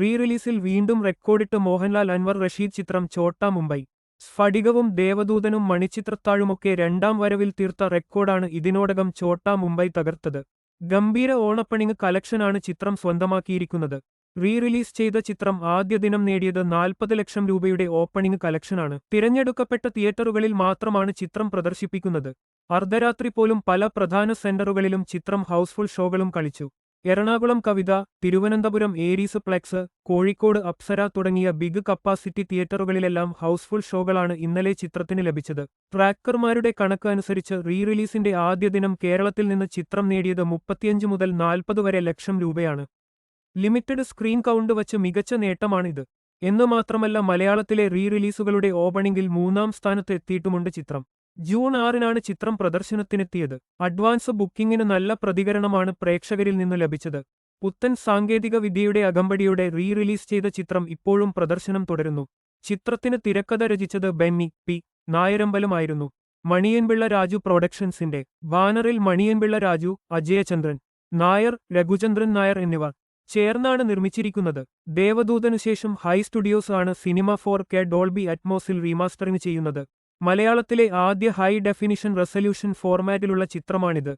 Re റിലീസിൽ വീണ്ടും റെക്കോർഡിട്ട് മോഹൻലാൽ അൻവർ റഷീദ് ചിത്രം ചോട്ട മുംബൈ. സ്ഫടികവും ദേവദൂതനും മണിച്ചിത്രത്താഴുമൊക്കെ രണ്ടാം വരവിൽ തീർത്ത റെക്കോർഡാണ് ഇതിനോടകം ചോട്ട മുംബൈ തകർത്തത്. ഗംഭീര ഓണപ്പണിങ് കലക്ഷനാണ് ചിത്രം സ്വന്തമാക്കിയിരിക്കുന്നത്. റീ റിലീസ് ചെയ്ത ചിത്രം ആദ്യ ദിനം നേടിയത് നാൽപ്പത് ലക്ഷം രൂപയുടെ ഓപ്പണിംഗ് കലക്ഷനാണ് തിരഞ്ഞെടുക്കപ്പെട്ട തിയേറ്ററുകളിൽ മാത്രമാണ് ചിത്രം പ്രദർശിപ്പിക്കുന്നത്. അർദ്ധരാത്രി പോലും പല പ്രധാന സെന്ററുകളിലും ചിത്രം ഹൗസ്ഫുൾ ഷോകളും കളിച്ചു. എറണാകുളം കവിത തിരുവനന്തപുരം ഏരീസ് പ്ലെക്സ് കോഴിക്കോട് അപ്സര തുടങ്ങിയ ബിഗ് കപ്പാസിറ്റി തിയേറ്ററുകളിലെല്ലാം ഹൗസ്ഫുൾ ഷോകളാണ് ഇന്നലെ ചിത്രത്തിന് ലഭിച്ചത്. ട്രാക്കർമാരുടെ കണക്ക് അനുസരിച്ച് റീ റിലീസിന്റെ ആദ്യ ദിനം കേരളത്തിൽ നിന്ന് ചിത്രം നേടിയത് മുപ്പത്തിയഞ്ച് മുതൽ നാൽപ്പത് വരെ ലക്ഷം രൂപയാണ്. ലിമിറ്റഡ് സ്ക്രീൻ കൗണ്ട് വച്ച് മികച്ച നേട്ടമാണിത്. എന്നു മാത്രമല്ല മലയാളത്തിലെ റീ റിലീസുകളുടെ ഓപ്പണിംഗിൽ മൂന്നാം സ്ഥാനത്ത് എത്തിയിട്ടുമുണ്ട് ചിത്രം. ജൂൺ ആറിനാണ് ചിത്രം പ്രദർശനത്തിനെത്തിയത്. അഡ്വാൻസ് ബുക്കിംഗിന് നല്ല പ്രതികരണമാണ് പ്രേക്ഷകരിൽ നിന്ന് ലഭിച്ചത്. പുത്തൻ സാങ്കേതിക വിദ്യയുടെ അകമ്പടിയോടെ റീ റിലീസ് ചെയ്ത ചിത്രം ഇപ്പോഴും പ്രദർശനം തുടരുന്നു. ചിത്രത്തിന് തിരക്കഥ രചിച്ചത് ബെന്നി പി. നായരമ്പലമായിരുന്നു. മണിയൻപിള്ള രാജു പ്രൊഡക്ഷൻസിന്റെ. ബാനറിൽ മണിയൻപിള്ള രാജു അജയചന്ദ്രൻ നായർ രഘുചന്ദ്രൻ നായർ എന്നിവർ ചേർന്നാണ് നിർമ്മിച്ചിരിക്കുന്നത്. ദേവദൂതനുശേഷം ഹൈ സ്റ്റുഡിയോസ് ആണ് സിനിമ ഫോർ കെ ഡോൾബി അറ്റ്മോസിൽ റീമാസ്റ്ററിംഗ് ചെയ്യുന്നത്. മലയാളത്തിലെ ആദ്യ ഹൈ ഡെഫിനിഷൻ റെസല്യൂഷൻ ഫോർമാറ്റിലുള്ള ചിത്രമാണിത്.